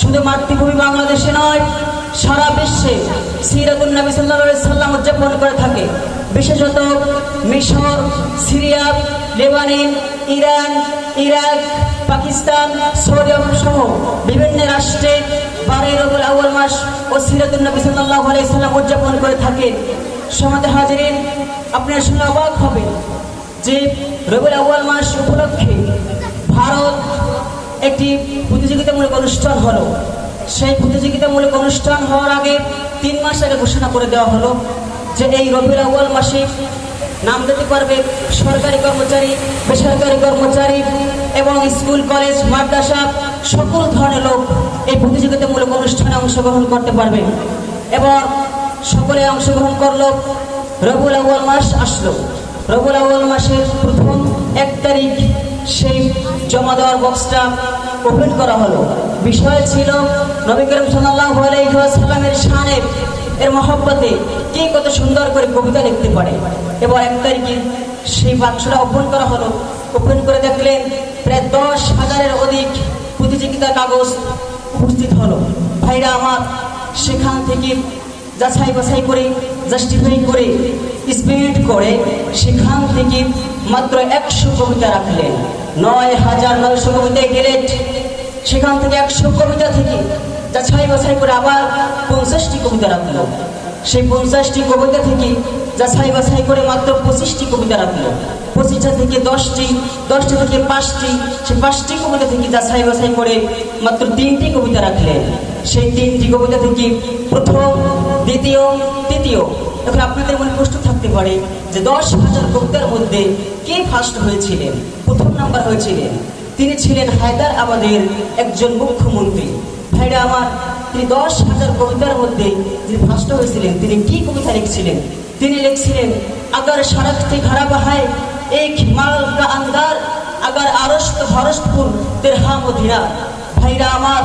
শুধু মাতৃভূমি বাংলাদেশে নয়, সারা বিশ্বে সিরাতুল নবী সাল্লাহ সাল্লাম উদযাপন করে থাকে। বিশেষত মিশর, Syria, Lebanon, Iran, Iraq, Pakistan Saudi Arab সহ বিভিন্ন রাষ্ট্রে বারোই রবুল আউ্ল মাস ও সিরাতুল নবী সাল্লাহ সাল্লাম উদযাপন করে থাকে সমাজে হাজিরিন, আপনার শুনে অবাক হবেন যে রবিউল আউ্য়াল মাস উপলক্ষে ভারত একটি প্রতিযোগিতামূলক অনুষ্ঠান হলো। সেই প্রতিযোগিতামূলক অনুষ্ঠান হওয়ার আগে তিন মাস আগে ঘোষণা করে দেওয়া হলো যে এই রবিউল আউ্য়াল মাসে নাম দিতে পারবে সরকারি কর্মচারী, বেসরকারি কর্মচারী এবং স্কুল, কলেজ, মাদ্রাসা, সকল ধরনের লোক এই প্রতিযোগিতামূলক অনুষ্ঠানে অংশগ্রহণ করতে পারবে এবং সকলে অংশগ্রহণ করল। রবুল আউ্য়াল মাস আসলো। রবুল আউ্য়াল মাসের প্রথম জমা দেওয়ার বক্সটা ওপেন করা হলো। বিষয় ছিল নবী করিম সাল্লাল্লাহু আলাইহি ওয়াসাল্লামের শানে এর মহব্বতে কে কত সুন্দর করে কবিতা লিখতে পারে। এবার এক তারিখে সেই বাক্সটা ওপেন করা হলো। ওপেন করে দেখলেন প্রায় দশ হাজারের অধিক প্রতিযোগিতার কাগজ উপস্থিত হলো। ভাইরা আমার, সেখান থেকে যাচাই বাছাই করে জাস্টিফাই করে স্পিড করে, সেখান থেকে মাত্র একশো কবিতা রাখলেন। নয় হাজার নয়শো কবিতায় গেলেন সেখান থেকে একশো কবিতা থেকে যাচাই বাছাই করে আবার পঞ্চাশটি কবিতা রাখল। সেই পঞ্চাশটি কবিতা থেকে যাছাই বাছাই করে মাত্র পঁচিশটি কবিতা রাখল। পঁচিশটা থেকে দশটি দশটি থেকে পাঁচটি, সেই পাঁচটি কবিতা থেকে যাছাই বাছাই করে মাত্র তিনটি কবিতা রাখলেন। সেই তিনটি কবিতা থেকে প্রথম, দ্বিতীয়, তৃতীয়। এখন আপনাদের মনে প্রশ্ন থাকতে পারে যে দশ হাজার কবিতার মধ্যে কে ফার্স্ট হয়েছিলেন? প্রথম নাম্বার হয়েছিলেন। তিনি ছিলেন হায়দার আবাদের একজন মুখ্যমন্ত্রী। ভাইরা আমার, তিনি দশ হাজার কবিতার মধ্যে যিনি ফার্স্ট হয়েছিলেন, তিনি কি কবিতা লিখছিলেন? তিনি লিখছিলেন, আগার সারকতে ঘরা বাহায়, এক মাল আন্দার আগার আরস্ত ভরস্তপুর তেরহা মদিনা ভাইরা আমার